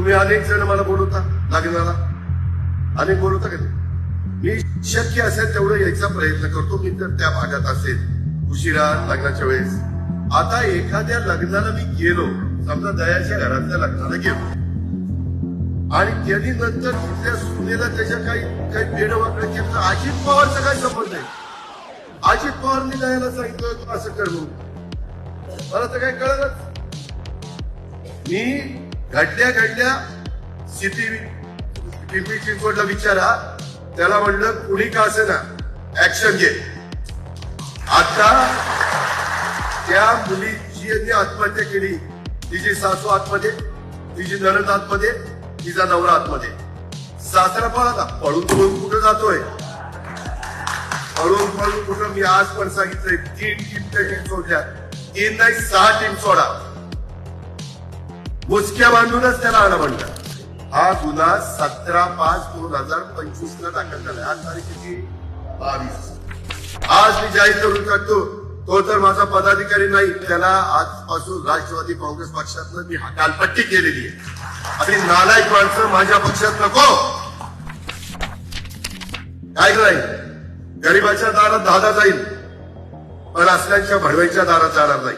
तुम्ही अनेक जण मला बोलवता लग्नाला अनेक बोलवता का नाही? मी शक्य असेल तेवढं यायचा प्रयत्न करतो मी तर त्या भागात असेल. उशिरा लग्नाच्या वेळेस. आता एखाद्या लग्नाला मी गेलो समजा दयाच्या घरातल्या लग्नाला गेलो. आणि त्यांनी नंतर तिथल्या सुनेला त्याच्या काही काही बेड वाकडं केलं. तर अजित पवारचा काय संबंध आहे? अजित पवारनी दयाला सांगितलं तू असं कर मला तर काय कळलंच. मी घडल्या घडल्या सिटी पिंपरी चिंचवडला विचारा. त्याला म्हणलं कुणी का असे ना ऍक्शन घे. आता त्या मुलीची यांनी आत्महत्या केली तिची सासू आतमध्ये तिची नरद आतमध्ये तिचा नवरा आतमध्ये. सासरा पळाला पळून पळून कुठं जातोय? पळून पळून कुठं? मी आज पण सांगितलंय तीन टीम त्या टीम सोडल्या. तीन नाही सहा टीम सोडा. मुसक्या बांधूनच त्याला आणा म्हणलं. हा गुन्हा सतरा पाच दोन हजार पंचवीस ला दाखल झाला. आज तारीख किती? बावीस. आज मी जाहीर करून टाकतो तो तर माझा पदाधिकारी नाही त्याला आजपासून राष्ट्रवादी काँग्रेस पक्षातनं मी हकालपट्टी केलेली आहे. आणि नालायक माणसं माझ्या पक्षात नको. काय नाही गरिबाच्या दारात दादा जाईल पण असल्याच्या भडवाईच्या दारात जाणार नाही.